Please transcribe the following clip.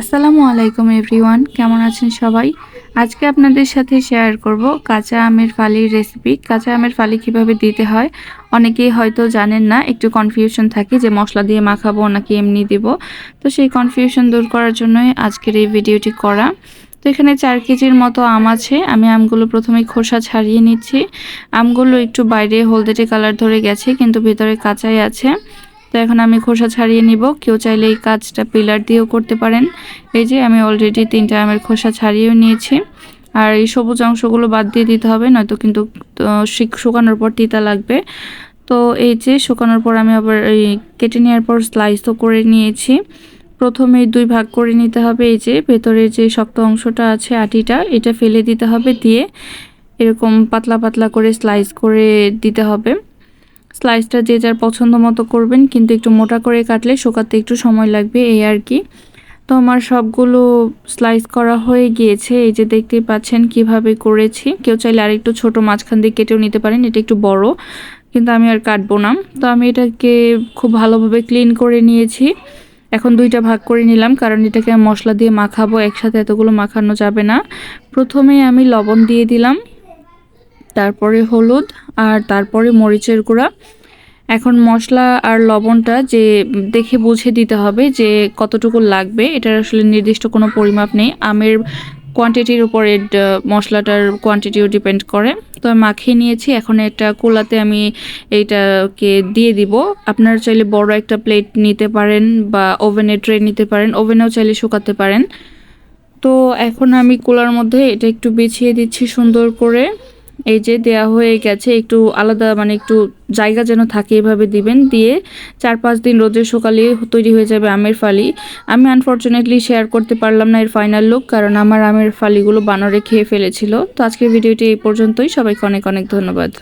আসসালামু আলাইকুম এভরিওয়ান, কেমন আছেন সবাই? আজকে আপনাদের সাথে শেয়ার করব কাঁচা আমের ফালির রেসিপি কাঁচা আমের ফালি কীভাবে দিতে হয়, অনেকেই হয়তো জানেন না, একটু কনফিউশন থাকে যে মশলা দিয়ে মাখাবো নাকি এমনি দিব। তো সেই কনফিউশন দূর করার জন্যই আজকের এই ভিডিওটি করা। তো এখানে চার কেজির মতো আম আছে, আমি আমগুলো প্রথমে খোসা ছাড়িয়ে নিচ্ছি। আমগুলো একটু বাইরে হলদেটে কালার ধরে গেছে, কিন্তু ভেতরে কাঁচাই আছে। তো এখন আমি খোসা ছাড়িয়ে নিব। কেউ চাইলে এই কাজটা পিলার দিয়েও করতে পারেন। এই যে আমি অলরেডি তিনটা আমের খোসা ছাড়িয়েও নিয়েছি। আর এই সবুজ অংশগুলো বাদ দিয়ে দিতে হবে, নয়তো কিন্তু শুকানোর পর তিতা লাগবে। তো এই যে শুকানোর পর আমি আবার এই কেটে নেওয়ার পর স্লাইসও করে নিয়েছি। প্রথমে দুই ভাগ করে নিতে হবে এই যে, ভেতরের যে শক্ত অংশটা আছে আটিটা, এটা ফেলে দিতে হবে দিয়ে এরকম পাতলা পাতলা করে স্লাইস করে দিতে হবে। স্লাইসটা যে যার পছন্দ মতো করবেন, কিন্তু একটু মোটা করে কাটলে শুকাতে একটু সময় লাগবে, এই আর কি। তো আমার সবগুলো স্লাইস করা হয়ে গিয়েছে, এই যে দেখতে পাচ্ছেন কীভাবে করেছি। কেউ চাইলে আর একটু ছোটো মাঝখান দিয়ে কেটেও নিতে পারেন, এটা একটু বড়, কিন্তু আমি আর কাটবো না। তো আমি এটাকে খুব ভালোভাবে ক্লিন করে নিয়েছি। এখন দুইটা ভাগ করে নিলাম, কারণ এটাকে মশলা দিয়ে মাখাবো, একসাথে এতগুলো মাখানো যাবে না। প্রথমে আমি লবণ দিয়ে দিলাম। তারপরে হলুদ আর তারপরে মরিচের গুঁড়া। এখন মশলা আর লবণটা যে দেখে বুঝে দিতে হবে যে কতটুকু লাগবে, এটার আসলে নির্দিষ্ট কোনো পরিমাপ নেই। আমের কোয়ান্টিটির উপরে মশলাটার কোয়ান্টিটিও ডিপেন্ড করে। তো আমি মাখিয়ে নিয়েছি, এখন একটা কুলাতে আমি এইটাকে দিয়ে দিব। আপনারা চাইলে বড় একটা প্লেট নিতে পারেন বা ওভেনে ট্রে নিতে পারেন, ওভেনেও চাইলে শুকাতে পারেন। তো এখন আমি কুলার মধ্যে এটা একটু বিছিয়ে দিচ্ছি সুন্দর করে। এই যে দেয়া হয়ে গেছে, একটু আলাদা মানে একটু জায়গা যেন থাকে এভাবে দিবেন, দিয়ে চার পাঁচ দিন রোদে সকালে তৈরি হয়ে যাবে আমের ফালি। আমি আনফর্চুনেটলি শেয়ার করতে পারলাম না এর ফাইনাল লুক কারণ আমার আমের ফালিগুলো বানরে খেয়ে ফেলেছিল। তো আজকের ভিডিওটি এই পর্যন্তই। সবাইকে অনেক অনেক ধন্যবাদ।